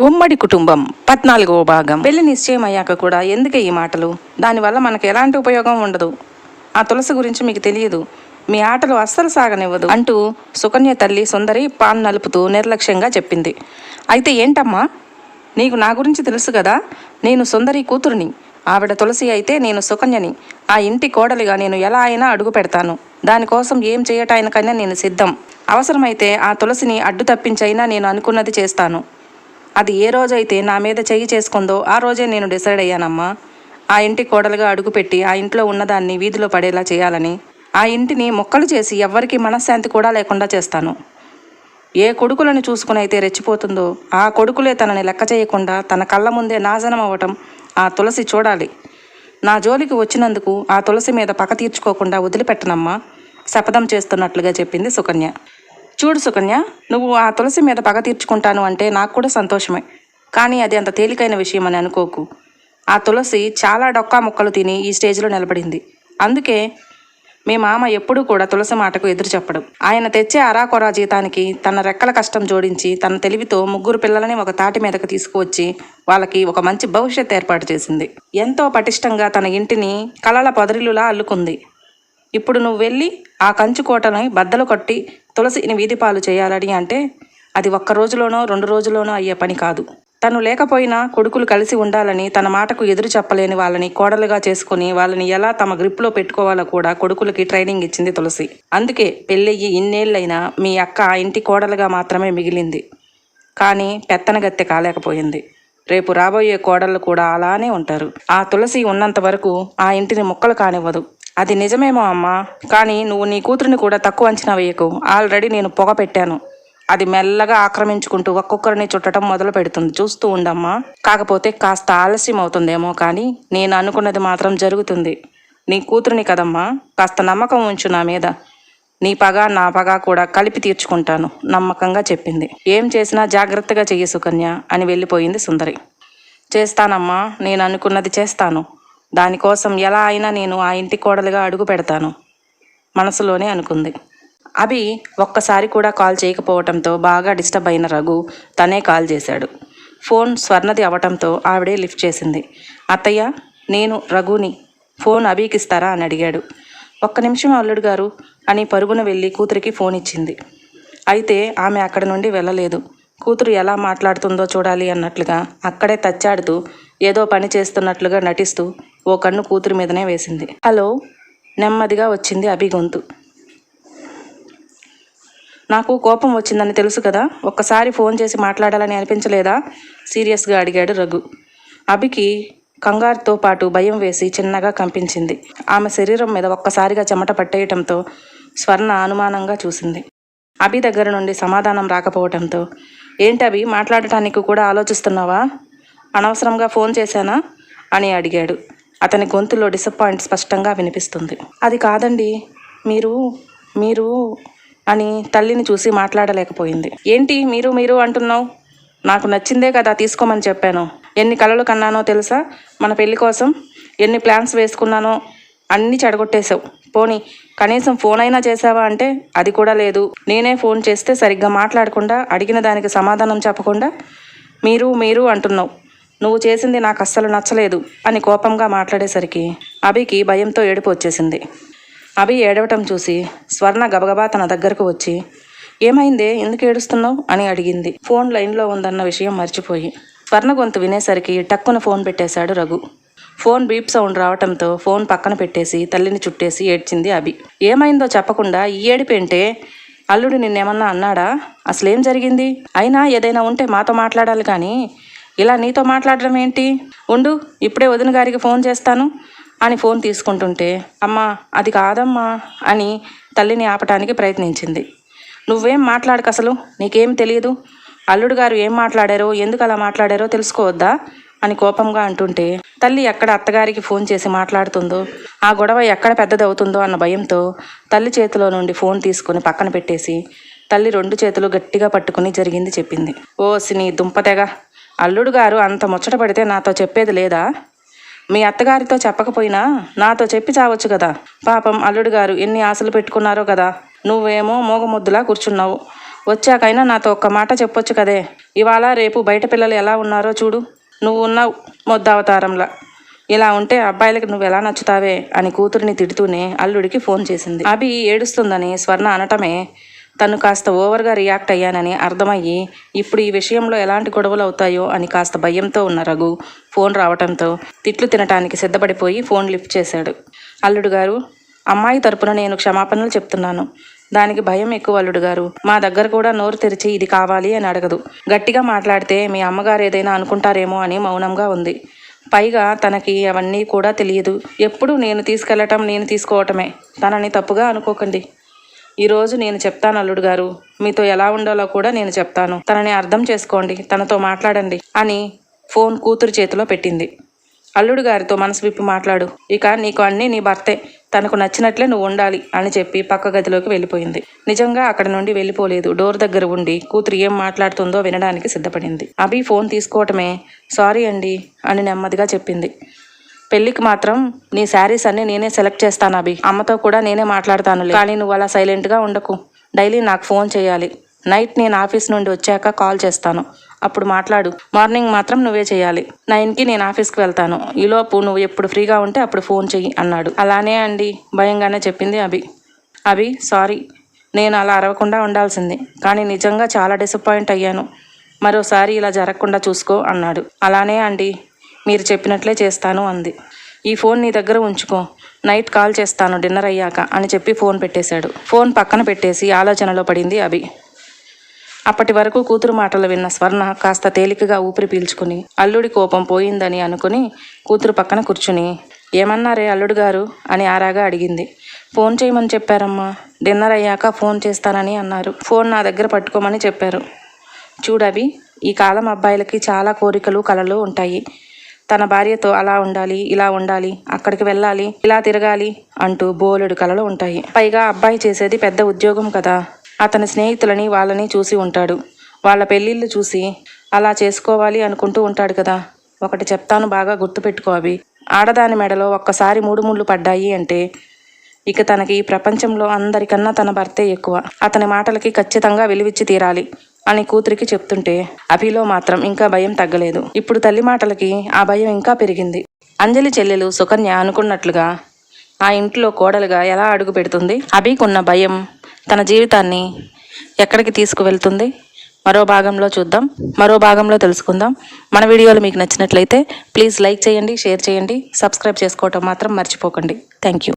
ఉమ్మడి కుటుంబం పద్నాలుగవ భాగం. పెళ్ళి నిశ్చయం అయ్యాక కూడా ఎందుకే ఈ మాటలు? దానివల్ల మనకు ఎలాంటి ఉపయోగం ఉండదు. ఆ తులసి గురించి మీకు తెలియదు. మీ ఆటలు అస్సలు సాగనివ్వదు అంటూ సుకన్య తల్లి సుందరి పాన్ నలుపుతూ నిర్లక్ష్యంగా చెప్పింది. అయితే ఏంటమ్మా? నీకు నా గురించి తెలుసు కదా? నేను సుందరి కూతురుని. ఆవిడ తులసి అయితే నేను సుకన్యని. ఆ ఇంటి కోడలిగా నేను ఎలా అయినా అడుగు పెడతాను. దానికోసం ఏం చేయటానికైనా నేను సిద్ధం. అవసరమైతే ఆ తులసిని అడ్డు తప్పించైనా నేను అనుకున్నది చేస్తాను. అది ఏ రోజైతే నా మీద చెయ్యి చేసుకుందో ఆ రోజే నేను డిసైడ్ అయ్యానమ్మా. ఆ ఇంటి కోడలుగా అడుగుపెట్టి ఆ ఇంట్లో ఉన్నదాన్ని వీధిలో పడేలా చేయాలని ఆ ఇంటిని మొక్కలు చేసి ఎవ్వరికీ మనశ్శాంతి కూడా లేకుండా చేస్తాను. ఏ కొడుకులను చూసుకుని అయితే రెచ్చిపోతుందో ఆ కొడుకులే తనని లెక్క చేయకుండా తన కళ్ళ ముందే నాశనం అవ్వటం ఆ తులసి చూడాలి. నా జోలికి వచ్చినందుకు ఆ తులసి మీద పగ తీర్చుకోకుండా వదిలిపెట్టనమ్మా శపథం చేస్తున్నట్లుగా చెప్పింది సుకన్య. చూడు సుకన్య నువ్వు ఆ తులసి మీద పగ తీర్చుకుంటాను అంటే నాకు కూడా సంతోషమే. కానీ అది అంత తేలికైన విషయం అని అనుకోకు. ఆ తులసి చాలా డొక్కా ముక్కలు తిని ఈ స్టేజ్లో నిలబడింది. అందుకే మీ మామ ఎప్పుడూ కూడా తులసి మాటకు ఎదురు చెప్పడం. ఆయన తెచ్చే అరాకొరా జీతానికి తన రెక్కల కష్టం జోడించి తన తెలివితో ముగ్గురు పిల్లలని ఒక తాటి మీదకు తీసుకువచ్చి వాళ్ళకి ఒక మంచి భవిష్యత్ ఏర్పాటు చేసింది. ఎంతో పటిష్టంగా తన ఇంటిని కలల పొదరిలులా అల్లుకుంది. ఇప్పుడు నువ్వు వెళ్ళి ఆ కంచు కోటని బద్దలు కొట్టి తులసిని వీధిపాలు చేయాలని అంటే అది ఒక్క రోజులోనో రెండు రోజులోనో అయ్యే పని కాదు. తను లేకపోయినా కొడుకులు కలిసి ఉండాలని తన మాటకు ఎదురు చెప్పలేని వాళ్ళని కోడలుగా చేసుకుని వాళ్ళని ఎలా తమ గ్రిప్లో పెట్టుకోవాలో కూడా కొడుకులకి ట్రైనింగ్ ఇచ్చింది తులసి. అందుకే పెళ్ళయ్యి ఇన్నేళ్ళైనా మీ అక్క ఆ ఇంటి కోడలుగా మాత్రమే మిగిలింది. కానీ పెత్తనగత్తె కాలేకపోయింది. రేపు రాబోయే కోడళ్ళు కూడా అలానే ఉంటారు. ఆ తులసి ఉన్నంత వరకు ఆ ఇంటిని ముక్కలు కానివ్వదు. అది నిజమేమో అమ్మా. కానీ నువ్వు నీ కూతురిని కూడా తక్కువ అంచనా వేయకు. ఆల్రెడీ నేను పొగ పెట్టాను. అది మెల్లగా ఆక్రమించుకుంటూ ఒక్కొక్కరిని చుట్టడం మొదలు పెడుతుంది. చూస్తూ ఉండమ్మా. కాకపోతే కాస్త ఆలస్యం అవుతుందేమో కానీ నేను అనుకున్నది మాత్రం జరుగుతుంది. నీ కూతురిని కదమ్మా. కాస్త నమ్మకం ఉంచు నా మీద. నీ పగ నా పగ కూడా కలిపి తీర్చుకుంటాను. నమ్మకంగా చెప్పింది. ఏం చేసినా జాగ్రత్తగా చెయ్యి సుకన్య అని వెళ్ళిపోయింది సుందరి. చేస్తానమ్మా. నేను అనుకున్నది చేస్తాను. దానికోసం ఎలా అయినా నేను ఆ ఇంటి కోడలుగా అడుగు పెడతాను. మనసులోనే అనుకుంది. అభి ఒక్కసారి కూడా కాల్ చేయకపోవటంతో బాగా డిస్టర్బ్ అయిన రఘు తనే కాల్ చేశాడు. ఫోన్ స్వర్ణది అవటంతో ఆవిడే లిఫ్ట్ చేసింది. అత్తయ్య నేను రఘుని ఫోన్ అభికి ఇస్తారా అని అడిగాడు. ఒక్క నిమిషం అల్లుడు గారు అని పరుగున వెళ్ళి కూతురికి ఫోన్ ఇచ్చింది. అయితే ఆమె అక్కడి నుండి వెళ్ళలేదు. కూతురు ఎలా మాట్లాడుతుందో చూడాలి అన్నట్లుగా అక్కడే తచ్చాడుతూ ఏదో పని చేస్తున్నట్లుగా నటిస్తూ ఓ కన్ను కూతురి మీదనే వేసింది. హలో నెమ్మదిగా వచ్చింది అభి గొంతు. నాకు కోపం వచ్చిందని తెలుసు కదా ఒక్కసారి ఫోన్ చేసి మాట్లాడాలని అనిపించలేదా? సీరియస్గా అడిగాడు రఘు. అభికి కంగారుతో పాటు భయం వేసి చిన్నగా కంపించింది. ఆమె శరీరం మీద ఒక్కసారిగా చెమట పట్టేయటంతో స్వర్ణ అనుమానంగా చూసింది. అభి దగ్గర నుండి సమాధానం రాకపోవటంతో ఏంటి అభి మాట్లాడటానికి కూడా ఆలోచిస్తున్నావా? అనవసరంగా ఫోన్ చేశానా? అని అడిగాడు. అతని గొంతులో డిసప్పాయింట్ స్పష్టంగా వినిపిస్తుంది. అది కాదండి మీరు మీరు అని తల్లిని చూసి మాట్లాడలేకపోయింది. ఏంటి మీరు మీరు అంటున్నావు? నాకు నచ్చిందే కదా తీసుకోమని చెప్పాను. ఎన్ని కలలు కన్నానో తెలుసా? మన పెళ్ళి కోసం ఎన్ని ప్లాన్స్ వేసుకున్నానో అన్నీ చెడగొట్టేశావు. పోనీ కనీసం ఫోన్ అయినా చేసావా అంటే అది కూడా లేదు. నేనే ఫోన్ చేస్తే సరిగ్గా మాట్లాడకుండా అడిగిన దానికి సమాధానం చెప్పకుండా మీరు మీరు అంటున్నావు. నువ్వు చేసింది నాకు అస్సలు నచ్చలేదు అని కోపంగా మాట్లాడేసరికి అభికి భయంతో ఏడుపు వచ్చేసింది. అభి ఏడవటం చూసి స్వర్ణ గబగబా తన దగ్గరకు వచ్చి ఏమైందే? ఎందుకు ఏడుస్తున్నావు? అని అడిగింది. ఫోన్ లైన్లో ఉందన్న విషయం మర్చిపోయి స్వర్ణ గొంతు వినేసరికి టక్కున ఫోన్ పెట్టేశాడు రఘు. ఫోన్ బీప్ సౌండ్ రావటంతో ఫోన్ పక్కన పెట్టేసి తల్లిని చుట్టేసి ఏడ్చింది అభి. ఏమైందో చెప్పకుండా ఈ ఏడిపేంటే అల్లుడు నిన్నేమన్నా అన్నాడా? అసలేం జరిగింది? అయినా ఏదైనా ఉంటే మాతో మాట్లాడాలి కానీ ఇలా నీతో మాట్లాడడం ఏంటి? ఉండు ఇప్పుడే వదిన గారికి ఫోన్ చేస్తాను అని ఫోన్ తీసుకుంటుంటే అమ్మా అది కాదమ్మా అని తల్లిని ఆపటానికి ప్రయత్నించింది. నువ్వేం మాట్లాడక అసలు? నీకేం తెలియదు? అల్లుడు గారు ఏం మాట్లాడారో ఎందుకు అలా మాట్లాడారో తెలుసుకోవద్దా? అని కోపంగా అంటుంటే తల్లి ఎక్కడ అత్తగారికి ఫోన్ చేసి మాట్లాడుతుందో ఆ గొడవ ఎక్కడ పెద్దదవుతుందో అన్న భయంతో తల్లి చేతిలో నుండి ఫోన్ తీసుకుని పక్కన పెట్టేసి తల్లి రెండు చేతులు గట్టిగా పట్టుకుని జరిగింది చెప్పింది. ఓ సిని దుంపతెగ అల్లుడు గారు అంత ముచ్చట పడితే నాతో చెప్పేది లేదా? మీ అత్తగారితో చెప్పకపోయినా నాతో చెప్పి చావచ్చు కదా? పాపం అల్లుడు గారు ఎన్ని ఆశలు పెట్టుకున్నారో కదా? నువ్వేమో మూగముద్దులా కూర్చున్నావు. వచ్చాకైనా నాతో ఒక్క మాట చెప్పొచ్చు కదే. ఇవాళ రేపు బయట పిల్లలు ఎలా ఉన్నారో చూడు. నువ్వు ఉన్నావు మొద్దావతారంలా. ఇలా ఉంటే అబ్బాయిలకు నువ్వు ఎలా నచ్చుతావే అని కూతురిని తిడుతూనే అల్లుడికి ఫోన్ చేసింది. అభి ఏడుస్తుందని స్వర్ణ అనటమే తను కాస్త ఓవర్గా రియాక్ట్ అయ్యానని అర్థమయ్యి ఇప్పుడు ఈ విషయంలో ఎలాంటి గొడవలు అవుతాయో అని కాస్త భయంతో ఉన్న రఘు ఫోన్ రావటంతో తిట్లు తినటానికి సిద్ధపడిపోయి ఫోన్ లిఫ్ట్ చేశాడు. అల్లుడు గారు అమ్మాయి తరపున నేను క్షమాపణలు చెప్తున్నాను. దానికి భయం ఎక్కువ అల్లుడు గారు. మా దగ్గర కూడా నోరు తెరిచి ఇది కావాలి అని అడగదు. గట్టిగా మాట్లాడితే మీ అమ్మగారు ఏదైనా అనుకుంటారేమో అని మౌనంగా ఉంది. పైగా తనకి అవన్నీ కూడా తెలియదు. ఎప్పుడు నేను తీసుకెళ్ళటం నేను తీసుకోవటమే. తనని తప్పుగా అనుకోకండి. ఈరోజు నేను చెప్తాను అల్లుడు గారు. మీతో ఎలా ఉండాలో కూడా నేను చెప్తాను. తనని అర్థం చేసుకోండి తనతో మాట్లాడండి అని ఫోన్ కూతురు చేతిలో పెట్టింది. అల్లుడు గారితో మనసు విప్పి మాట్లాడు ఇక నీకు అన్నీ నీ భర్తే. తనకు నచ్చినట్లే నువ్వు ఉండాలి అని చెప్పి పక్క గదిలోకి వెళ్ళిపోయింది. నిజంగా అక్కడ నుండి వెళ్ళిపోలేదు. డోర్ దగ్గర ఉండి కూతురు ఏం మాట్లాడుతుందో వినడానికి సిద్ధపడింది. అభి ఫోన్ తీసుకోవటమే సారీ అండి అని నెమ్మదిగా చెప్పింది. పెళ్ళికి మాత్రం నీ శారీస్ అన్ని నేనే సెలెక్ట్ చేస్తాను అభి. అమ్మతో కూడా నేనే మాట్లాడతాను కానీ నువ్వు అలా సైలెంట్గా ఉండకు. డైలీ నాకు ఫోన్ చేయాలి. నైట్ నేను ఆఫీస్ నుండి వచ్చాక కాల్ చేస్తాను. అప్పుడు మాట్లాడు. మార్నింగ్ మాత్రం నువ్వే చేయాలి. నైన్కి నేను ఆఫీస్కి వెళ్తాను. ఈలోపు నువ్వు ఎప్పుడు ఫ్రీగా ఉంటే అప్పుడు ఫోన్ చెయ్యి అన్నాడు. అలానే అండి. భయంగానే చెప్పింది అభి. అభి సారీ. నేను అలా అరవకుండా ఉండాల్సింది. కానీ నిజంగా చాలా డిసప్పాయింట్ అయ్యాను. మరోసారి ఇలా జరగకుండా చూసుకో అన్నాడు. అలానే అండి. మీరు చెప్పినట్లే చేస్తాను అంది. ఈ ఫోన్ నీ దగ్గర ఉంచుకో. నైట్ కాల్ చేస్తాను డిన్నర్ అయ్యాక అని చెప్పి ఫోన్ పెట్టేశాడు. ఫోన్ పక్కన పెట్టేసి ఆలోచనలో పడింది అభి. అప్పటి వరకు కూతురు మాటలు విన్న స్వర్ణ కాస్త తేలికగా ఊపిరి పీల్చుకుని అల్లుడి కోపం పోయిందని అనుకుని కూతురు పక్కన కూర్చుని ఏమన్నారే అల్లుడు గారు? అని ఆరాగా అడిగింది. ఫోన్ చేయమని చెప్పారమ్మా. డిన్నర్ అయ్యాక ఫోన్ చేస్తానని అన్నారు. ఫోన్ నా దగ్గర పట్టుకోమని చెప్పారు. చూడవి ఈ కాలం అబ్బాయిలకి చాలా కోరికలు కలలు ఉంటాయి. తన భార్యతో అలా ఉండాలి ఇలా ఉండాలి అక్కడికి వెళ్ళాలి ఇలా తిరగాలి అంటూ బోలెడు కలలు ఉంటాయి. పైగా అబ్బాయి చేసేది పెద్ద ఉద్యోగం కదా. అతని స్నేహితులని వాళ్ళని చూసి ఉంటాడు. వాళ్ళ పెళ్ళిళ్ళు చూసి అలా చేసుకోవాలి అనుకుంటూ ఉంటాడు కదా. ఒకటి చెప్తాను బాగా గుర్తుపెట్టుకో అవి ఆడదాని మెడలో ఒక్కసారి మూడు ముళ్ళు పడ్డాయి అంటే ఇక తనకి ఈ ప్రపంచంలో అందరికన్నా తన భర్తే ఎక్కువ. అతని మాటలకి ఖచ్చితంగా విలువిచ్చి తీరాలి. అని కూతురికి చెప్తుంటే అభిలో మాత్రం ఇంకా భయం తగ్గలేదు. ఇప్పుడు తల్లి మాటలకి ఆ భయం ఇంకా పెరిగింది. అంజలి చెల్లెలు సుకన్య అనుకున్నట్లుగా ఆ ఇంట్లో కోడలుగా ఎలా అడుగు పెడుతుంది? అభికున్న భయం తన జీవితాన్ని ఎక్కడికి తీసుకువెళ్తుంది? మరో భాగంలో చూద్దాం. మరో భాగంలో తెలుసుకుందాం. మన వీడియోలు మీకు నచ్చినట్లయితే ప్లీజ్ లైక్ చేయండి షేర్ చేయండి సబ్స్క్రైబ్ చేసుకోవటం మాత్రం మర్చిపోకండి. Thank you.